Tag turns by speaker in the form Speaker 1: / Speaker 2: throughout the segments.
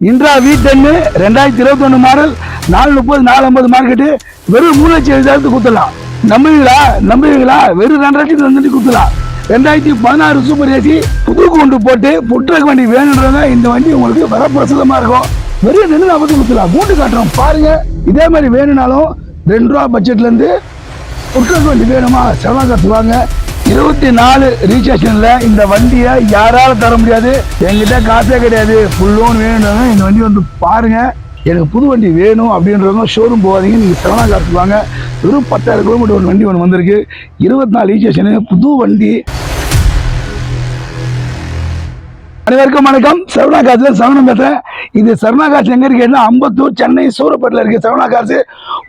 Speaker 1: இன்றா வீட்டெண்ணு ரெண்டாயிரத்தி இருபத்தொன்னு மாடல் நாலு முப்பது நாலு ஐம்பது மார்க்கெட்டு வெறும் மூணு லட்சம் எழுதாயிரத்து குத்தலாம் நம்புவீங்களா? நம்புவீங்களா? வெறும் ரெண்டு லட்சத்துக்கு வந்துட்டு குத்தலாம் ரெண்டாயிரத்தி பதினாறு சூப்பர் ஏசி புது கொண்டு போட்டு புட்ரக் வண்டி வேணுன்றவங்க இந்த வண்டி உங்களுக்கு வரப்பிரசதமா இருக்கும். வெறும் ரெண்டு நாற்பது குத்தலாம் மூட்டு காட்டுறோம். பாருங்க. இதே மாதிரி வேணும்னாலும் ரெண்டு ரூபா பட்ஜெட்ல இருந்து வண்டி வேணுமா? செலவாக காசு இருபத்தி நாலு ரீசேஷன்ல இந்த வண்டியை யாரால தர முடியாது? எங்கிட்ட காசே கிடையாது. ஃபுல் லோன் வேணும்னாலும் இந்த வண்டி வந்து பாருங்க. எனக்கு புது வண்டி வேணும் அப்படின்றவங்க ஷோரூம் போகாதீங்க. நீங்கள் செவனா காசு வாங்க. வெறும் பத்தாயிரம் கிலோமீட்டர் ஒரு வண்டி ஒன்று வந்திருக்கு. இருபத்தி நாலு ரீசேஷனு புது வண்டி. அனைவருக்கும் வணக்கம். சரவணா காசு சரவணம் பேசுகிறேன் இது சரவணா காசு எங்கே இருக்குன்னா அம்பத்தூர் சென்னை சூரப்பேட்டில் இருக்குது சரவணா காசு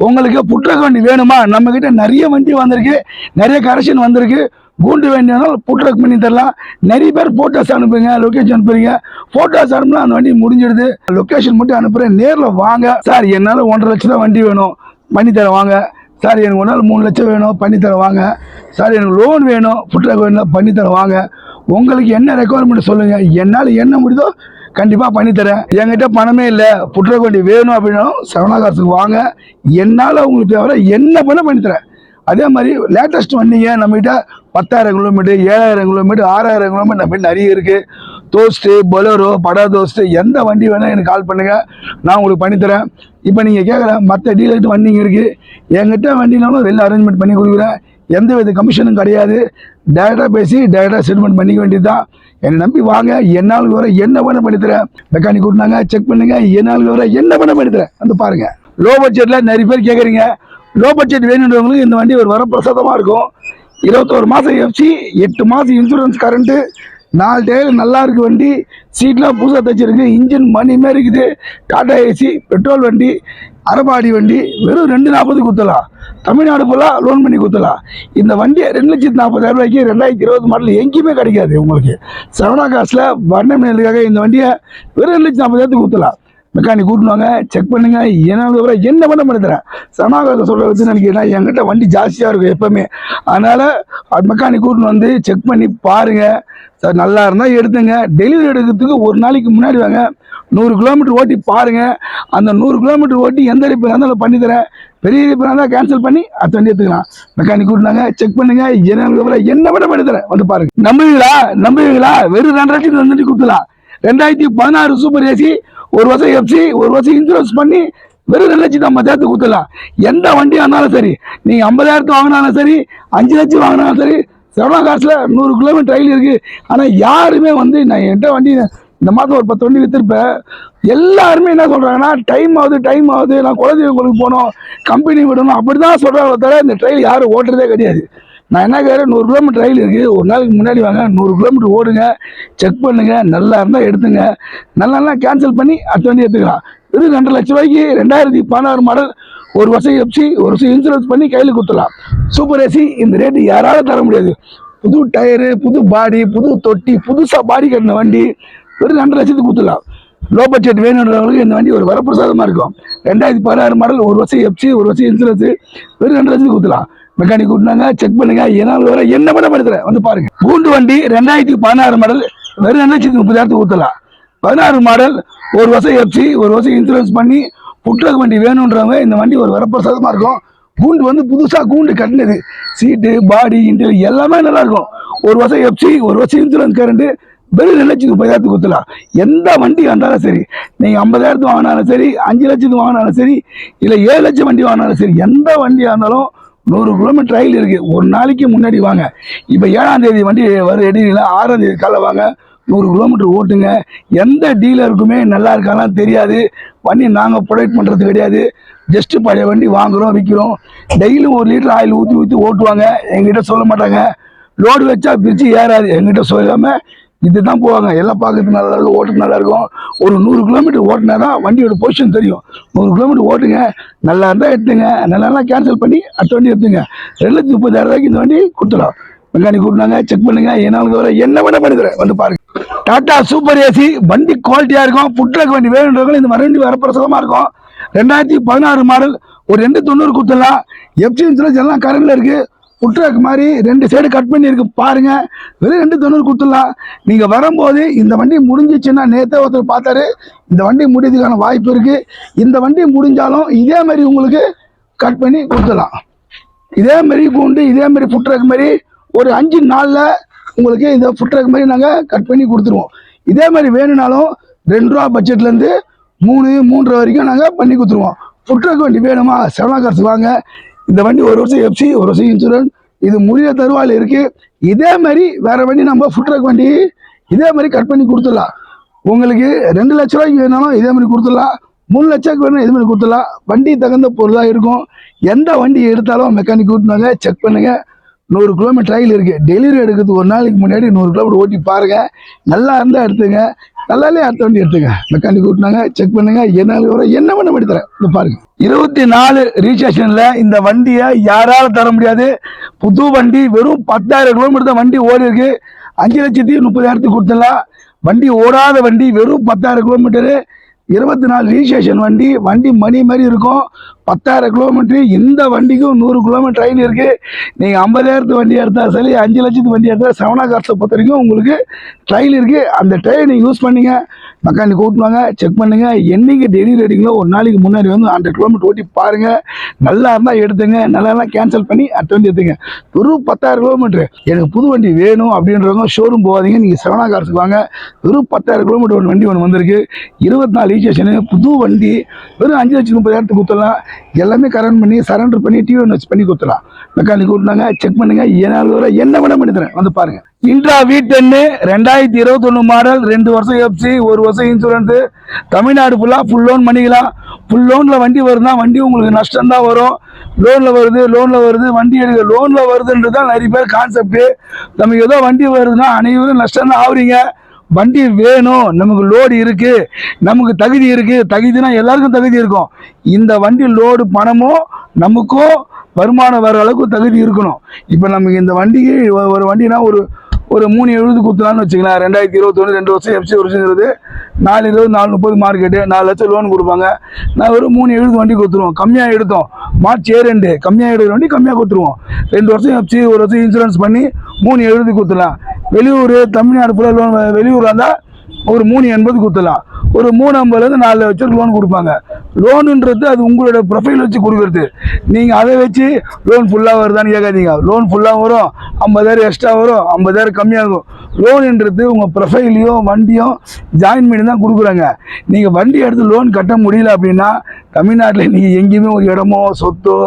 Speaker 1: உங்களுக்கு புற்றக வண்டி வேணுமா? நம்ம நிறைய வண்டி வந்திருக்கு. நிறைய கரெக்ஷன் வந்திருக்கு. கூண்டு வேண்டியதுனால புட்ரக் பண்ணி தரலாம். நிறைய பேர் ஃபோட்டோஸ் அனுப்புங்க லொக்கேஷன் அனுப்புறீங்க. ஃபோட்டோஸ் அனுப்புனா அந்த வண்டி முடிஞ்சிடுது. லொக்கேஷன் மட்டும் அனுப்புகிறேன் நேரில் வாங்க. சார் என்னால் ஒன்றரை லட்சம் தான் வண்டி வேணும். பண்ணி தரேன் வாங்க. சார் எனக்கு ஒரு நாள் மூணு லட்சம் வேணும். பண்ணி தர வாங்க. சார் எனக்கு லோன் வேணும். ஃபுட்ரக் வேணும் பண்ணி தரேன் வாங்க. உங்களுக்கு என்ன ரெக்குவயர்மெண்ட் சொல்லுங்கள் என்னால் என்ன முடியுதோ கண்டிப்பாக பண்ணித்தரேன் என்கிட்ட பணமே இல்லை. புட்ரக் வண்டி வேணும் அப்படின்னாலும் சரவணாகாசுக்கு வாங்க. என்னால் உங்களுக்கு தேவை என்ன பண்ண பண்ணித்தரேன் அதே மாதிரி லேட்டஸ்ட் வண்டிங்க நம்மகிட்ட பத்தாயிரம் கிலோமீட்டர் ஏழாயிரம் கிலோமீட்டர் ஆறாயிரம் கிலோமீட்டர் நம்ம நிறைய இருக்குது தோஸ்ட்டு பொலரோ படா தோஸ்ட்டு எந்த வண்டி வேணால் எனக்கு கால் பண்ணுங்கள் நான் உங்களுக்கு பண்ணித்தரேன் இப்போ நீங்கள் கேட்குற மற்ற டீலர்கிட்ட வண்டிங்க இருக்குது என்கிட்ட வண்டினாலும் வெளில அரேஞ்ச்மெண்ட் பண்ணி கொடுக்குறேன். எந்த வித கமிஷனும் கிடையாது. டேரெக்டாக பேசி டேரெக்டாக செட்டில்மெண்ட் பண்ணிக்க வேண்டியது தான் என்னை நம்பி வாங்க. என்னால் வர என்ன பண்ண பண்ணித்தரேன் மெக்கானிக் கூட்டினாங்க செக் பண்ணுங்கள் என்னால் வர என்ன பண்ண பண்ணித்தரேன் வந்து பாருங்கள் லோ பட்ஜெட்டில் நிறைய பேர் கேட்குறீங்க லோ பட்ஜெட் வேணுன்றவங்களுக்கு இந்த வண்டி ஒரு வரப்பிரசாதமாக இருக்கும். இருபத்தோரு மாதம் எஃப்சி எட்டு மாதம் இன்சூரன்ஸ் கரண்ட்டு நாலு டயர் நல்லா இருக்கு வண்டி. சீட்லாம் புதுசாக தைச்சிருக்கு. இன்ஜின் மணி மாதிரி இருக்குது. டாடா ஏசி பெட்ரோல் வண்டி அரபாடி வண்டி வெறும் ரெண்டு நாற்பது குத்தலாம் தமிழ்நாடு ஃபுல்லாக லோன் பண்ணி குத்தலாம் இந்த வண்டி ரெண்டு லட்சத்து நாற்பதாயிரம் ரூபாய்க்கு ரெண்டாயிரத்தி இருபது மாடல் எங்கேயுமே கிடைக்காது உங்களுக்கு. சரவணா காசில் வண்ணமேலுக்காக இந்த வண்டியை வெறும் ரெண்டு லட்சத்து நாற்பதாயிரத்துக்கு குத்தலாம் மெக்கானிக் கூட்டினுவாங்க செக் பண்ணுங்க. என்ன வர என்ன பண்ண பண்ணுறேன் தரேன் சனாகத்தை வச்சு நினைக்கிறேன் என்கிட்ட வண்டி ஜாஸ்தியாக இருக்கும் எப்பவுமே. அதனால் மெக்கானிக் கூட்டின்னு வந்து செக் பண்ணி பாருங்கள் சார் நல்லா இருந்தால் எடுத்துங்க. டெலிவரி எடுக்கிறதுக்கு ஒரு நாளைக்கு முன்னாடி வாங்க. நூறு கிலோமீட்டர் ஓட்டி பாருங்கள் அந்த நூறு கிலோமீட்டர் ஓட்டி எந்த ரிப்பேர் இருந்தாலும் பண்ணித்தரேன் பெரிய ரிப்பேர் இருந்தால் கேன்சல் பண்ணி அது வண்டி எடுத்துக்கலாம். மெக்கானிக் கூட்டினாங்க செக் பண்ணுங்க. என்ன என்ன பண்ண பண்ணித்தரேன் வந்து பாருங்கள் நம்புவீங்களா? நம்புவீங்களா? வெறும் ரெண்டு லட்சத்துக்கு வந்துட்டு கொடுத்துலாம் ரெண்டாயிரத்தி பதினாறு சூப்பர் ஏசி ஒரு வருஷம் எஃப்சி ஒரு வருஷம் இன்சூரன்ஸ் பண்ணி வெறும் ரெண்டு லட்சம் நம்ம சேர்த்து கொடுத்துடலாம். எந்த வண்டியாக இருந்தாலும் சரி நீங்கள் ஐம்பதாயிரத்து வாங்கினாலும் சரி அஞ்சு லட்சம் வாங்கினாலும் சரி செவனா காசில் நூறு கிலோமீட்டர் ரயில் இருக்குது ஆனால் யாருமே வந்து நான் என்கிட்ட வண்டி இந்த மாதம் ஒரு பத்து வண்டி விற்றுருப்பேன் எல்லாருமே என்ன சொல்கிறாங்கன்னா டைம் ஆகுது டைம் ஆகுது நான் குலதெய்வங்களுக்கு போகணும் கம்பெனி விடணும். அப்படி தான் சொல்கிறாங்க தவிர இந்த ட்ரெயின் யாரும் ஓட்டுறதே கிடையாது. நான் என்ன கேட்குறேன் நூறு கிலோமீட்டர் ரயில் இருக்குது ஒரு நாளைக்கு முன்னாடி வாங்க நூறு கிலோமீட்டர் ஓடுங்க செக் பண்ணுங்க நல்லா இருந்தால் எடுத்துங்க. நல்லா கேன்சல் பண்ணி அடுத்த வண்டி எடுத்துக்கலாம். இது ரெண்டு லட்ச ரூபாய்க்கு ரெண்டாயிரத்தி பதினாறு மாடல் ஒரு வருஷம் எஃப்சி ஒரு வருஷம் இன்சூரன்ஸ் பண்ணி கையில் கொடுத்துடலாம். சூப்பர் ஏசி இந்த ரேட்டு யாராலும் தர முடியாது. புது டயரு புது பாடி புது தொட்டி புதுசாக பாடி கட்டின வண்டி வெறும் ரெண்டு லட்சத்துக்கு கொடுத்துடலாம். லோ பட்ஜெட் வேணுன்றவங்களுக்கு இந்த வண்டி ஒரு வரப்பிரசாதமாக இருக்கும். ரெண்டாயிரத்தி பதினாறு மாடல் ஒரு வருஷம் எஃப்சி ஒரு வருஷம் இன்சூரன்ஸ் வெறும் ரெண்டு லட்சத்துக்கு கொடுத்துலாம் மெக்கானிக் கூட்டினாங்க செக் பண்ணுங்க என்னால் வர என்ன பண்ண படுத்துற வந்து பாருங்க. கூண்டு வண்டி ரெண்டாயிரத்தி பதினாறு மாடல் வெறும் ரெண்டு லட்சத்தி முப்பதாயிரத்துக்கு ஊற்றலாம் பதினாறு மாடல் ஒரு வருஷம் எஃப்சி ஒரு வருஷம் இன்சூரன்ஸ் பண்ணி புட்ரக் வண்டி வேணுன்றவங்க இந்த வண்டி ஒரு வரப்பிரசாதமாக இருக்கும். கூண்டு வந்து புதுசாக கூண்டு கட்டினது. சீட்டு பாடி இன்டீரியர் எல்லாமே நல்லா இருக்கும் ஒரு வருஷம் எஃப்சி ஒரு வருஷம் இன்சூரன்ஸ் கரண்ட்டு வெறும் ரெண்டு லட்சத்துக்கு முப்பதாயிரத்துக்கு கொடுத்துலாம் எந்த வண்டி வந்தாலும் சரி நீங்கள் ஐம்பதாயிரத்துக்கு வாங்கினாலும் சரி அஞ்சு லட்சத்துக்கு வாங்கினாலும் சரி இல்லை ஏழு லட்சம் வண்டி வாங்கினாலும் சரி எந்த வண்டியாக இருந்தாலும் நூறு கிலோமீட்டர் ரயில் இருக்குது ஒரு நாளைக்கு முன்னாடி வாங்க. இப்போ ஏழாம் தேதி வண்டி வரும் எடுங்களா ஆறாம் தேதி காலை வாங்க. நூறு கிலோமீட்டர் ஓட்டுங்க. எந்த டீலருக்குமே நல்லா இருக்காலாம் தெரியாது. வண்டி நாங்கள் ப்ரொடக்ட் பண்ணுறது கிடையாது. ஜஸ்ட்டு பழைய வண்டி வாங்குகிறோம் விற்கிறோம் டெய்லியும் ஒரு லிட்டர் ஆயில் ஊற்றி ஊற்றி ஓட்டுவாங்க. எங்கிட்ட சொல்ல மாட்டாங்க. லோடு வச்சா பிரித்து ஏறாது. எங்கிட்ட சொல்லாமல் இதுதான் போவாங்க. எல்லாம் பார்க்கறதுக்கு நல்லா இருக்கும். ஓட்டுக்கு நல்லா இருக்கும். ஒரு நூறு கிலோமீட்டர் ஓட்டினா தான் வண்டியோட பொசிஷன் தெரியும். நூறு கிலோமீட்டர் ஓட்டுங்க. நல்லா இருந்தால் எடுத்துங்க. நல்லா கேன்சல் பண்ணி அடுத்த வண்டி எடுத்துங்க. ரெண்டு லட்சத்தி முப்பதாயிரம் ரூபாய்க்கு இந்த வண்டி கொடுத்துடலாம். மெக்கானிக் கூட்டினாங்க செக் பண்ணுங்க. என்னாலும் வர என்ன வேணா பண்ணிக்கிறேன் வந்து பாருங்க. டாட்டா சூப்பர் ஏசி வண்டி குவாலிட்டியாக இருக்கும். புட்ரக் வண்டி வேணுன்றவங்க இந்த மாதிரி வண்டி வரப்பிரசவமாக இருக்கும். ரெண்டாயிரத்தி பதினாறு மாடல் ஒரு ரெண்டு தொண்ணூறு கொடுத்துடலாம். எஃப்சி இன்சூரன்ஸ் எல்லாம் கரண்டில் இருக்குது புட்ராக் மாதிரி ரெண்டு சைடு கட் பண்ணியிருக்கு. பாருங்கள் பாருங்க. வெறும் ரெண்டு தொண்ணூறு கொடுத்துடலாம். நீங்க வரும்போது இந்த வண்டி முடிஞ்சிச்சுன்னா நேற்றே ஒருத்தர் பார்த்தாரு. இந்த வண்டி முடியறதுக்கான வாய்ப்பு இருக்கு. இந்த வண்டி முடிஞ்சாலும் இதே மாதிரி உங்களுக்கு கட் பண்ணி கொடுத்துடலாம். இதே மாதிரி கூண்டு இதே மாதிரி ஃபுட்ரக் மாதிரி ஒரு அஞ்சு நாளில் உங்களுக்கு இந்த ஃபுட்ரக் மாதிரி நாங்கள் கட் பண்ணி கொடுத்துருவோம். இதே மாதிரி வேணும்னாலும் ரெண்டு ரூபா பட்ஜெட்லேருந்து மூணு மூன்றரை வரைக்கும் நாங்கள் பண்ணி கொடுத்துருவோம். ஃபுட்ரக் வண்டி வேணுமா? செவனா காசு வாங்க. இந்த வண்டி ஒரு வருஷம் எஃப்சி ஒரு வருஷம் இன்சூரன்ஸ் இது முடிய தருவாயில் இருக்குது இதே மாதிரி வேற வண்டி நம்ம ஃபுட்ரக் வண்டி இதே மாதிரி கட் பண்ணி கொடுத்துடலாம். உங்களுக்கு ரெண்டு லட்ச ரூபாய்க்கு வேணாலும் இதே மாதிரி கொடுத்துடலாம். மூணு லட்சத்துக்கு வேணும் இது மாதிரி கொடுத்துடலாம். வண்டி தகுந்த பொருளாக இருக்கும். எந்த வண்டி எடுத்தாலும் மெக்கானிக் கூட்டினாங்க செக் பண்ணுங்க. நூறு கிலோமீட்டர் ட்ரையில் இருக்குது டெலிவரி எடுக்கிறதுக்கு ஒரு நாளைக்கு முன்னாடி நூறு கிலோமீட்டர் ஓட்டி பாருங்கள் நல்லா இருந்தால் எடுத்துங்க. நல்லாலே அடுத்த வண்டி எடுத்துங்க. மெக்கானிக் கூட்டினாங்க செக் பண்ணுங்கள் என்ன வர என்ன பண்ண பண்ணி தரேன் இந்த பாருங்கள் இருபத்தி நாலு ரிஜிஸ்ட்ரேஷன்ல இந்த வண்டியை யாரால தர முடியாது. புது வண்டி வெறும் பத்தாயிரம் கிலோமீட்டர் தான் வண்டி ஓடி இருக்கு. அஞ்சு லட்சத்தி முப்பதாயிரத்துக்கு கொடுத்துடலாம். வண்டி ஓடாத வண்டி வெறும் பத்தாயிரம் கிலோமீட்டரு இருபத்தி நாலு ரிஜிஸ்ட்ரேஷன் வண்டி வண்டி மணி மாதிரி இருக்கும். பத்தாயிரம் கிலோமீட்ரு இந்த வண்டிக்கும் நூறு கிலோமீட்டர் ட்ரெயின் இருக்கு. நீங்கள் ஐம்பதாயிரத்து வண்டி எடுத்தால் சரி அஞ்சு லட்சத்து வண்டி எடுத்தால் செவனா காசை பொறுத்த வரைக்கும் உங்களுக்கு ட்ரெயின் இருக்குது அந்த ட்ரெயின் நீங்கள் யூஸ் பண்ணீங்க. மெக்கானிக் கூட்டுவாங்க செக் பண்ணுங்க. என்னைக்கு டெலிவரி எடுங்களோ ஒரு நாளைக்கு முன்னாடி வந்து ஹண்ட்ரட் கிலோமீட்டர் ஓட்டி பாருங்க. நல்லா இருந்தால் எடுத்துங்க. நல்லா இருந்தால் கேன்சல் பண்ணி அடுத்த வண்டி எடுத்துங்க. வெறும் பத்தாயிரம் கிலோமீட்டர் எனக்கு புது வண்டி வேணும் அப்படின்றவங்க ஷோரூம் போகாதீங்க. நீங்கள் செவனா கார்ஸுக்கு வாங்க. வெறும் பத்தாயிரம் கிலோமீட்டர் ஒரு வண்டி ஒன்று வந்திருக்கு. இருபத்தி நாலு ரிஜிஸ்ட்ரேஷனு புது வண்டி. வெறும் அஞ்சு லட்சம் முப்பதாயிரத்துக்கு கொடுத்துடலாம். எல்லாமே கரண்ட் பண்ணி சரண்டர் பண்ணி டிவி ஒன்று வச்சு பண்ணி கொடுத்துடலாம். மெக்கானிக் கூட்டினாங்க செக் பண்ணுங்க. ஏனாலும் என்ன வேணால் பண்ணி தரேன். வந்து பாருங்கள் இன்ட்ரா வி டென்னு ரெண்டாயிரத்தி இருபத்தொன்னு மாடல் ரெண்டு வருஷம் எஃப்சி ஒரு வருஷம் இன்சூரன்ஸு தமிழ்நாடு ஃபுல்லாக ஃபுல் லோன் பண்ணிக்கலாம். ஃபுல் லோனில் வண்டி வருதுன்னா வண்டி உங்களுக்கு நஷ்டம் தான் வரும். லோனில் வருது லோனில் வருது வண்டி எடுக்க லோனில் வருதுன்றது தான் நிறைய பேர் கான்செப்ட்டு நமக்கு ஏதோ வண்டி வருதுன்னா அனைவரும் நஷ்டம் தான் ஆகுறீங்க வண்டி வேணும் நமக்கு லோடு இருக்குது நமக்கு தகுதி இருக்குது தகுதினா எல்லாருக்கும் தகுதி இருக்கும். இந்த வண்டி லோடு பணமும் நமக்கும் வருமானம் வர அளவுக்கு தகுதி இருக்கணும். இப்போ நமக்கு இந்த வண்டிக்கு ஒரு வண்டினா ஒரு ஒரு மூணு எழுபது கொடுத்தலாம்னு வச்சுக்கலாம் ரெண்டாயிரத்தி இருபத்தொன்று ரெண்டு வருஷம் எஃப்சி வருஷம் நாலு இருபது நாலு முப்பது மார்க்கெட்டு நாலு லட்சம் லோன் கொடுப்பாங்க. நான் ஒரு மூணு எழுபது வண்டி கொடுத்துருவோம். கம்மியாக எடுத்தோம். மார்ச் ஏ ரெண்டு. கம்மியாக எடுக்கிற வண்டி கம்மியாக கொடுத்துருவோம். ரெண்டு வருஷம் எஃப்சி ஒரு வருஷம் இன்சூரன்ஸ் பண்ணி மூணு எழுபது கொடுத்துடலாம். வெளியூர் தமிழ்நாடு ஃபுல்லாக லோன் வெளியூர் இருந்தால் ஒரு மூணு எண்பது கொடுத்துடலாம். ஒரு மூணு ஐம்பதுலேருந்து நாலு லட்சம் லோன் கொடுப்பாங்க. லோனுன்றது அது உங்களோட ப்ரொஃபைல் வச்சு கொடுக்குறது. நீங்கள் அதை வச்சு லோன் ஃபுல்லாக வருதான்னு கேட்காதீங்க. லோன் ஃபுல்லாக வரும். ஐம்பதாயிரம் எக்ஸ்ட்ரா வரும். ஐம்பதாயிரம் கம்மியாகும். லோனுன்றது உங்கள் ப்ரொஃபைலையும் வண்டியும் ஜாயின் பண்ணி தான் கொடுக்குறாங்க. நீங்கள் வண்டி எடுத்து லோன் கட்ட முடியல அப்படின்னா தமிழ்நாட்டில் நீங்கள் எங்கேயுமே ஒரு இடமோ சொத்தோ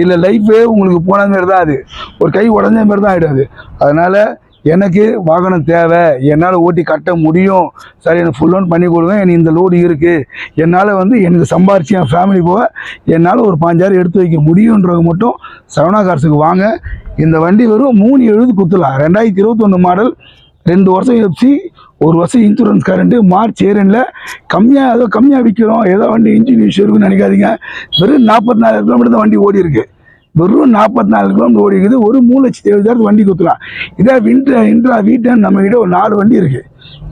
Speaker 1: இல்லை லைஃபே உங்களுக்கு போன மாரி தான் அது. ஒரு கை உடஞ்ச மாதிரி தான் ஆகிடும் அது. அதனால் எனக்கு வாகனம் தேவை. என்னால் ஓட்டி கட்ட முடியும். சரி எனக்கு ஃபுல் லோன் பண்ணி கொடுங்க. எனக்கு இந்த லோடு இருக்குது என்னால் வந்து எனக்கு சம்பாரிச்சு என் ஃபேமிலி போக என்னால் ஒரு பாஞ்சாயிரம் எடுத்து வைக்க முடியுன்றவங்க மட்டும் சரவணா கார்ஸுக்கு வாங்க. இந்த வண்டி வெறும் மூணு எழுபது குத்துலாம் ரெண்டாயிரத்தி இருபத்தொன்று மாடல் ரெண்டு வருஷம் எஃப்சி ஒரு வருஷம் இன்சூரன்ஸ் கரண்ட்டு மார்ச் ஏரனில் கம்மியாக ஏதோ கம்மியாக விற்கிறோம் ஏதோ வண்டி இன்ஜின் இஷ்யூ இருக்குன்னு நினைக்காதீங்க. வெறும் நாற்பத்தி நாலாயிரம் கிலோமீட்டர் தான் வண்டி ஓடி இருக்குது வெறும் நாற்பத்தி நாலு கிலோமீட்டர் ஓடி இருக்குது ஒரு மூணு லட்சத்தி எழுபதாயிரத்து வண்டி குத்துலாம் இதே இன்ட்ரா இன்ட்ரா வீட்டன் நம்ம கிட்ட ஒரு நாலு வண்டி இருக்குது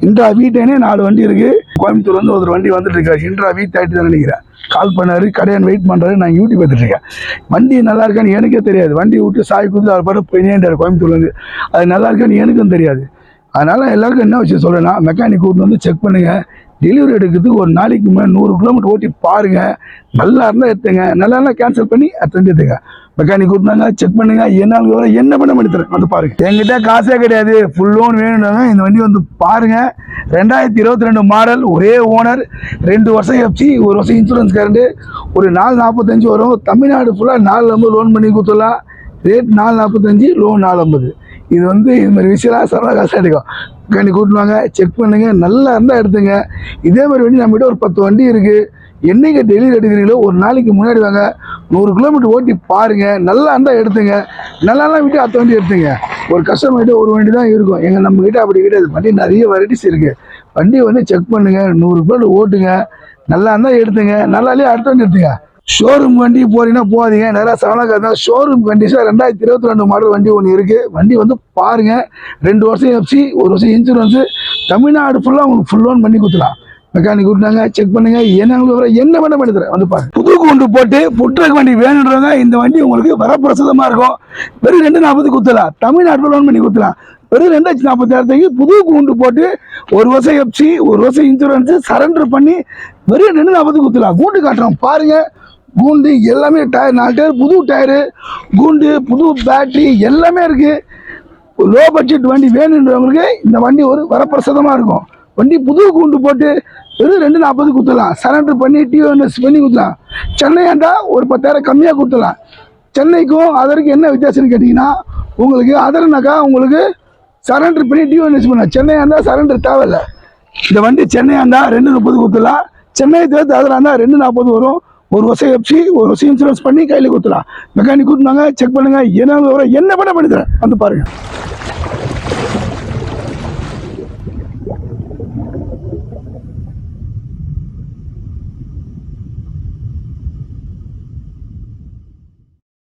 Speaker 1: இன்ட்ரா வீட்டனே நாலு வண்டி இருக்குது கோயம்புத்தூர் வந்து ஒரு வண்டி வந்துட்டு இருக்காரு. இன்ட்ரா வீட் தேர்ட்டி தான் நினைக்கிறேன் கால் பண்ணாரு. கடையன் வெயிட் பண்ணுறாரு நான் யூடியூப் பார்த்துட்டு இருக்கேன். வண்டி நல்லா இருக்கான்னு எனக்கே தெரியாது. வண்டி விட்டு சாய் குந்து அவர் பாட்டு போயினேன்றார் கோயம்புத்தூர்லேருந்து அது நல்லா இருக்கான்னு எனக்கும் தெரியாது. அதனால் எல்லாருக்கும் என்ன விஷயம் சொல்கிறேன்னா மெக்கானிக் கூட்டு வந்து செக் பண்ணுங்கள் டெலிவரி எடுக்கிறதுக்கு ஒரு நாளைக்கு மேலே நூறு கிலோமீட்டர் ஓட்டி பாருங்கள் நல்லா இருந்தால் எடுத்துங்க. நல்லா இருந்தால் கேன்சல் பண்ணி அத்தனை எடுத்துங்க. மெக்கானிக் கூப்பிட்டாங்க செக் பண்ணுங்க என்ன விவரம் என்ன பண்ண பண்ணி தரேன் வந்து பாருங்க. எங்கிட்ட காசே கிடையாது. ஃபுல் லோன் வேணும்னாங்க. இந்த வண்டி வந்து பாருங்க. ரெண்டாயிரத்தி இருபத்தி ரெண்டு மாடல் ஒரே ஓனர் ரெண்டு வருஷம் எஃப்சி ஒரு வருஷம் இன்சூரன்ஸ் கரண்டு ஒரு நாலு நாற்பத்தஞ்சு வரும். தமிழ்நாடு ஃபுல்லாக நாலு ஐம்பது லோன் பண்ணி கொடுத்துடலாம். ரேட் நாலு நாற்பத்தஞ்சு லோன் நாலு ஐம்பது. இது வந்து இது மாதிரி விஷயம்லாம் சரவணா காசு எடுக்கும் கண்டி கூட்டுவாங்க செக் பண்ணுங்க நல்லா இருந்தால் எடுத்துங்க. இதே மாதிரி வண்டி நம்மகிட்ட ஒரு பத்து வண்டி இருக்குது என்னைக்கு டெலிவரி எடுக்கிறீங்களோ ஒரு நாளைக்கு முன்னாடி வாங்க. நூறு கிலோமீட்டர் ஓட்டி பாருங்க. நல்லா இருந்தால் எடுத்துங்க. நல்லா விட்டு அடுத்த வண்டி எடுத்துங்க. ஒரு கஸ்டமர்கிட்ட ஒரு வண்டி தான் இருக்கும். எங்கள் நம்மக்கிட்ட அப்படி கிடையாது. வண்டி நிறைய வெரைட்டிஸ் இருக்குது வண்டியை வந்து செக் பண்ணுங்க. நூறு கிலோமீட்டர் ஓட்டுங்க. நல்லா இருந்தால் எடுத்துங்க. நல்லாலேயே அடுத்த வண்டி எடுத்துங்க. ஷோரூம் வண்டி போறீங்கன்னா போகாதீங்க. நிறையா இருந்தால் ஷோரூம் கண்டிஷன் ரெண்டாயிரத்தி இருபத்தி ரெண்டு மாடல் வண்டி ஒன்று இருக்குது வண்டி வந்து பாருங்க. ரெண்டு வருஷம் எஃப்சி ஒரு வருஷம் இன்சூரன்ஸு தமிழ்நாடு ஃபுல்லாக உங்களுக்கு ஃபுல் லோன் பண்ணி கொடுத்துலாம் மெக்கானிக் கூட்டினாங்க செக் பண்ணுங்க. என்ன என்ன பண்ண பண்ணி தரேன். வந்து பாருங்க. புது கூண்டு போட்டு புட்ரக் வண்டி வேணுன்றவங்க இந்த வண்டி உங்களுக்கு வரப்பிரசதமாக இருக்கும். வெறும் ரெண்டு நாற்பது குத்தலாம் தமிழ்நாட்டில் லோன் பண்ணி குத்தலாம் வெறும் ரெண்டாயிரத்தி நாற்பத்தாயிரத்துக்கு புது கூண்டு போட்டு ஒரு வருஷம் எஃப்சி ஒரு வருஷம் இன்சூரன்ஸு சரண்டர் பண்ணி வெறும் ரெண்டு நாற்பது குத்தலாம் கூண்டு காட்டுறோம். பாருங்க. கூண்டு எல்லாமே டயர் நாலு டயர் புது டயரு கூண்டு புது பேட்ரி எல்லாமே இருக்குது லோ பட்ஜெட் வண்டி வேணுன்றவங்களுக்கு இந்த வண்டி ஒரு வரப்பிரசாதமாக இருக்கும். வண்டி புது கூண்டு போட்டு வெறும் ரெண்டு நாற்பது கொடுத்துடலாம் சரண்டர் பண்ணி டிஓஎன்எஸ் பண்ணி கொடுத்துலாம் சென்னையாண்டா ஒரு பத்தாயிரம் கம்மியாக கொடுத்துடலாம் சென்னைக்கும் அதற்கு என்ன வித்தியாசம்னு கேட்டிங்கன்னா உங்களுக்கு அதர்னாக்கா உங்களுக்கு சரண்டர் பண்ணி டிஓஎன்எஸ் பண்ணலாம். சென்னையாக இருந்தால் சரண்டர் தேவையில்லை. இந்த வண்டி சென்னையாக இருந்தால் ரெண்டு முப்பது கொடுத்துடலாம் சென்னை தேர்த்து அதில் இருந்தால் ரெண்டு நாற்பது வரும். ஒரு வருஷம் வச்சு ஒரு வருஷம் இன்சூரன்ஸ் பண்ணி கையில் கொடுத்துடலாம். மெக்கானிக் கொடுத்துனாங்க செக் பண்ணுங்கள் என்ன என்ன பண்ண பண்ணி தரேன் வந்து பாருங்கள்